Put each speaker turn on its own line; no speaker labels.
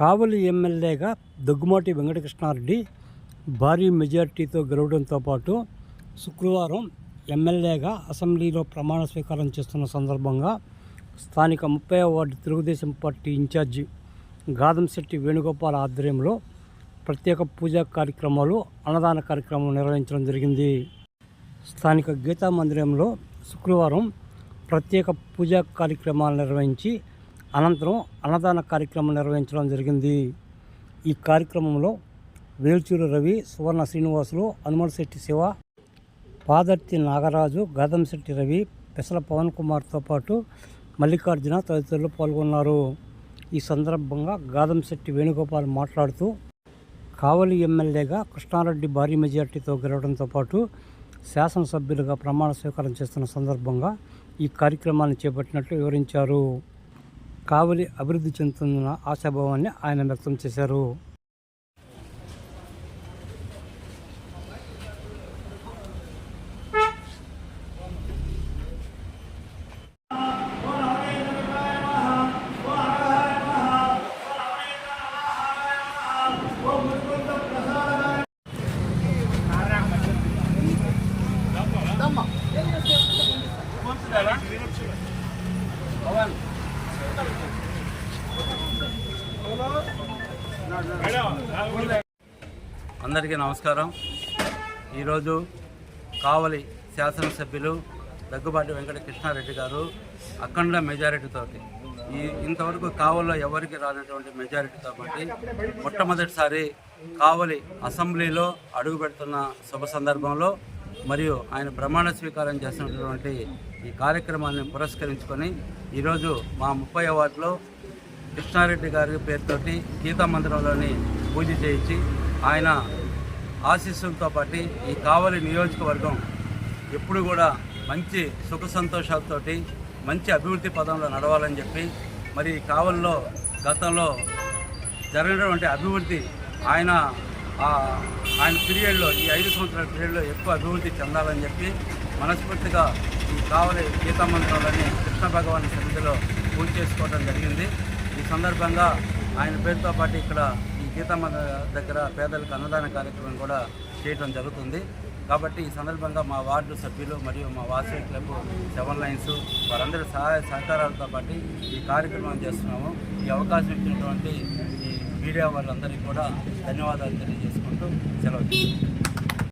కావలి ఎమ్మెల్యేగా దగ్గుమాటి వెంకటకృష్ణారెడ్డి భారీ మెజార్టీతో గెలవడంతో పాటు శుక్రవారం ఎమ్మెల్యేగా అసెంబ్లీలో ప్రమాణ స్వీకారం చేస్తున్న సందర్భంగా స్థానిక ముప్పై ward Telugu Desam party incharge Gadamsetti Venugopal ఆధ్వర్యంలో ప్రత్యేక పూజా కార్యక్రమాలు అన్నదాన కార్యక్రమం నిర్వహించడం జరిగింది. స్థానిక గీతా మందిరంలో శుక్రవారం ప్రత్యేక పూజా కార్యక్రమాలు నిర్వహించి అనంతరం అన్నదాన కార్యక్రమం నిర్వహించడం జరిగింది. ఈ కార్యక్రమంలో వేల్చూరు రవి సువర్ణ శ్రీనివాసులు హనుమలశెట్టి శివ పాదర్తి నాగరాజు గాదంశెట్టి రవి పెసల పవన్ కుమార్తో పాటు మల్లికార్జున తదితరులు పాల్గొన్నారు. ఈ సందర్భంగా గాదంశెట్టి వేణుగోపాల్ మాట్లాడుతూ కావలి ఎమ్మెల్యేగా కృష్ణారెడ్డి భారీ మెజార్టీతో గెలవడంతో పాటు శాసనసభ్యులుగా ప్రమాణ స్వీకారం చేస్తున్న సందర్భంగా ఈ కార్యక్రమాన్ని చేపట్టినట్లు వివరించారు. కావలి అభివృద్ధి చెందుతున్న ఆశాభావాన్ని ఆయన వ్యక్తం చేశారు.
అందరికీ నమస్కారం. ఈరోజు కావలి శాసనసభ్యులు దగ్గుబాటి వెంకట కృష్ణారెడ్డి గారు అఖండ మెజారిటీతో ఈ ఇంతవరకు కావలిలో ఎవరికి రానటువంటి మెజారిటీతో బట్టి మొట్టమొదటిసారి కావలి అసెంబ్లీలో అడుగు పెడుతున్న శుభ సందర్భంలో మరియు ఆయన ప్రమాణ స్వీకారం చేస్తున్నటువంటి ఈ కార్యక్రమాన్ని పురస్కరించుకొని ఈరోజు మా ముప్పై వార్డులో కృష్ణారెడ్డి గారి పేరుతోటి గీతా మందిరంలోని పూజ చేయించి ఆయన ఆశీస్సులతో పాటు ఈ కావలి నియోజకవర్గం ఎప్పుడు కూడా మంచి సుఖ సంతోషాలతోటి మంచి అభివృద్ధి పదంలో నడవాలని చెప్పి మరి ఈ కావలిలో గతంలో జరిగినటువంటి అభివృద్ధి ఆయన ఆయన పీరియడ్లో ఈ ఐదు సంవత్సరాల పీరియడ్లో ఎక్కువ అభివృద్ధి చెందాలని చెప్పి మనస్ఫూర్తిగా ఈ కావలి గీతా కృష్ణ భగవాన్ సన్నిధిలో పూజ చేసుకోవడం జరిగింది. సందర్భంగా ఆయన పేరుతో పాటు ఇక్కడ ఈ గీతమ్మ దగ్గర పేదలకు అన్నదాన కార్యక్రమం కూడా చేయడం జరుగుతుంది. కాబట్టి ఈ సందర్భంగా మా వార్డు సభ్యులు మరియు మా వాసవి క్లబ్ సెవెన్ లైన్స్ వారందరి సహాయ సహకారాలతో పాటు ఈ కార్యక్రమం చేస్తున్నాము. ఈ అవకాశం ఇచ్చినటువంటి ఈ మీడియా వాళ్ళందరికీ కూడా ధన్యవాదాలు తెలియజేసుకుంటూ సెలవు